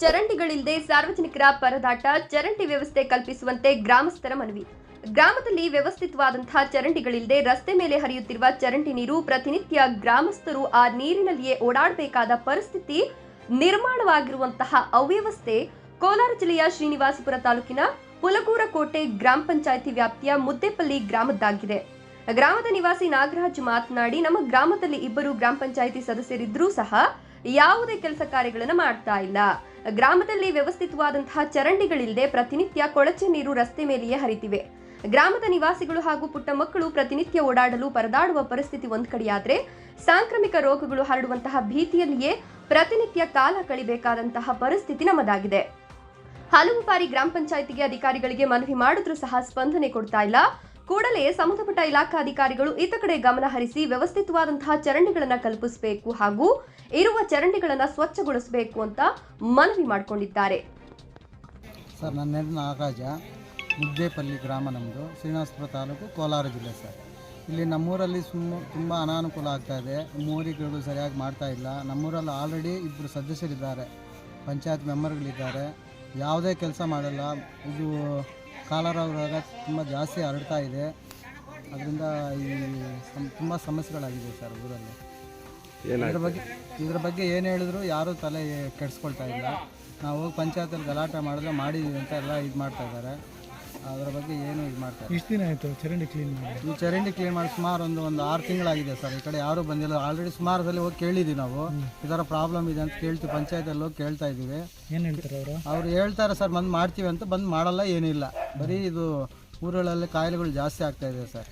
ಚರಂಡಿಗಳಿಲ್ಲದೆ ಸಾರ್ವಜನಿಕರ ಪರದಾಟ, ಚರಂಡಿ ವ್ಯವಸ್ಥೆ ಕಲ್ಪಿಸುವಂತೆ ಗ್ರಾಮಸ್ಥರ ಮನವಿ. ಗ್ರಾಮದಲ್ಲಿ ವ್ಯವಸ್ಥಿತವಾದಂತಹ ಚರಂಡಿಗಳಿಲ್ಲದೆ ರಸ್ತೆ ಮೇಲೆ ಹರಿಯುತ್ತಿರುವ ಚರಂಡಿ ನೀರು ಪ್ರತಿನಿತ್ಯ ಗ್ರಾಮಸ್ಥರು ಆ ನೀರಿನಲ್ಲಿಯೇ ಓಡಾಡಬೇಕಾದ ಪರಿಸ್ಥಿತಿ ನಿರ್ಮಾಣವಾಗಿರುವಂತಹ ಅವ್ಯವಸ್ಥೆ ಕೋಲಾರ ಜಿಲ್ಲೆಯ ಶ್ರೀನಿವಾಸಪುರ ತಾಲೂಕಿನ ಪುಲಗೂರ ಕೋಟೆ ಗ್ರಾಮ ಪಂಚಾಯಿತಿ ವ್ಯಾಪ್ತಿಯ ಮುದ್ದೇಪಲ್ಲಿ ಗ್ರಾಮದ್ದಾಗಿದೆ. ಗ್ರಾಮದ ನಿವಾಸಿ ನಾಗರಾಜ್ ಮಾತನಾಡಿ, ನಮ್ಮ ಗ್ರಾಮದಲ್ಲಿ ಇಬ್ಬರು ಗ್ರಾಮ ಪಂಚಾಯಿತಿ ಸದಸ್ಯರಿದ್ರೂ ಸಹ ಯಾವುದೇ ಕೆಲಸ ಕಾರ್ಯಗಳನ್ನು ಮಾಡ್ತಾ ಇಲ್ಲ. ಗ್ರಾಮದಲ್ಲಿ ವ್ಯವಸ್ಥಿತವಾದಂತಹ ಚರಂಡಿಗಳಿಲ್ಲದೆ ಪ್ರತಿನಿತ್ಯ ಕೊಳಚೆ ನೀರು ರಸ್ತೆ ಮೇಲೆಯೇ ಹರಿತಿವೆ. ಗ್ರಾಮದ ನಿವಾಸಿಗಳು ಹಾಗೂ ಪುಟ್ಟ ಮಕ್ಕಳು ಪ್ರತಿನಿತ್ಯ ಓಡಾಡಲು ಪರದಾಡುವ ಪರಿಸ್ಥಿತಿ ಒಂದು ಕಡೆಯಾದ್ರೆ ಸಾಂಕ್ರಾಮಿಕ ರೋಗಗಳು ಹರಡುವಂತಹ ಭೀತಿಯಲ್ಲಿಯೇ ಪ್ರತಿನಿತ್ಯ ಕಾಲ ಕಳಿಬೇಕಾದಂತಹ ಪರಿಸ್ಥಿತಿ ನಮ್ಮದಾಗಿದೆ. ಹಲವು ಬಾರಿ ಗ್ರಾಮ ಪಂಚಾಯಿತಿಗೆ ಅಧಿಕಾರಿಗಳಿಗೆ ಮನವಿ ಮಾಡಿದ್ರೂ ಸಹ ಸ್ಪಂದನೆ ಕೊಡ್ತಾ ಇಲ್ಲ. ಕೂಡಲೇ ಸಂಬಂಧಪಟ್ಟ ಇಲಾಖಾ ಅಧಿಕಾರಿಗಳು ಇತ್ತ ಕಡೆ ಗಮನ ಹರಿಸಿ ವ್ಯವಸ್ಥಿತವಾದಂತಹ ಚರಂಡಿಗಳನ್ನು ಕಲ್ಪಿಸಬೇಕು ಹಾಗೂ ಇರುವ ಚರಂಡಿಗಳನ್ನು ಸ್ವಚ್ಛಗೊಳಿಸಬೇಕು ಅಂತ ಮನವಿ ಮಾಡಿಕೊಂಡಿದ್ದಾರೆ. ಸರ್, ನನ್ನ ಹೆಸರು ನಾಗರಾಜ. ಮುದ್ದೇಪಲ್ಲಿ ಗ್ರಾಮ ನಮ್ಮದು ಶ್ರೀನಿವಾಸಪುರ ತಾಲೂಕು ಕೋಲಾರ ಜಿಲ್ಲೆ ಸರ್. ಇಲ್ಲಿ ನಮ್ಮೂರಲ್ಲಿ ಸುಮ್ಮ, ತುಂಬ ಅನಾನುಕೂಲ ಆಗ್ತಾ ಇದೆ. ಮೋರಿಗಳು ಸರಿಯಾಗಿ ಮಾಡ್ತಾ ಇಲ್ಲ. ನಮ್ಮೂರಲ್ಲಿ ಆಲ್ರೆಡಿ ಇಬ್ಬರು ಸದಸ್ಯರಿದ್ದಾರೆ. ಪಂಚಾಯತ್ ಮೆಂಬರ್ಗಳಿದ್ದಾರೆ. ಯಾವುದೇ ಕೆಲಸ ಮಾಡಲ್ಲ. ಇದು ಕಾಲರ ರೋಗ ತುಂಬ ಜಾಸ್ತಿ ಹರಡ್ತಾ ಇದೆ. ಅದರಿಂದ ಈ ಸಮ್ ತುಂಬ ಸಮಸ್ಯೆಗಳಾಗಿದೆ ಸರ್ ಊರಲ್ಲಿ. ಇದ್ರ ಬಗ್ಗೆ ಇದ್ರ ಬಗ್ಗೆ ಏನು ಹೇಳಿದ್ರು ಯಾರೂ ತಲೆ ಕೆಡಿಸ್ಕೊಳ್ತಾ ಇಲ್ಲ. ನಾವು ಹೋಗಿ ಪಂಚಾಯತಲ್ಲಿ ಗಲಾಟೆ ಮಾಡಿದ್ರೆ ಮಾಡಿದ್ದೀವಿ ಅಂತ ಎಲ್ಲ ಇದು ಮಾಡ್ತಾ ಇದ್ದಾರೆ. ಅದರ ಬಗ್ಗೆ ಏನು ಇದು ಮಾಡ್ತಾರೆ ಇಷ್ಟು ದಿನ ಆಯಿತು ಚರಂಡಿ ಕ್ಲೀನ್ ಮಾಡಿ? ಈ ಚರಂಡಿ ಕ್ಲೀನ್ ಮಾಡಿ ಸುಮಾರು ಒಂದು ಒಂದು ಆರು ತಿಂಗಳಾಗಿದೆ ಸರ್. ಈ ಕಡೆ ಯಾರೂ ಬಂದಿಲ್ಲ. ಆಲ್ರೆಡಿ ಸುಮಾರು ಸಲ ಹೋಗಿ ಕೇಳಿದ್ದೀವಿ ನಾವು. ಈ ಥರ ಪ್ರಾಬ್ಲಮ್ ಇದೆ ಅಂತ ಕೇಳ್ತೀವಿ. ಪಂಚಾಯತಲ್ಲಿ ಹೋಗಿ ಕೇಳ್ತಾ ಇದ್ದೀವಿ. ಏನು ಹೇಳ್ತಾರೆ ಅವರು? ಅವ್ರು ಹೇಳ್ತಾರೆ ಸರ್ ಬಂದು ಮಾಡ್ತೀವಿ ಅಂತ ಬಂದು ಮಾಡಲ್ಲ ಏನಿಲ್ಲ. ಬರೀ ಇದು ಊರುಗಳಲ್ಲಿ ಕಾಯಿಲೆಗಳು ಜಾಸ್ತಿ ಆಗ್ತಾ ಇದೆ ಸರ್.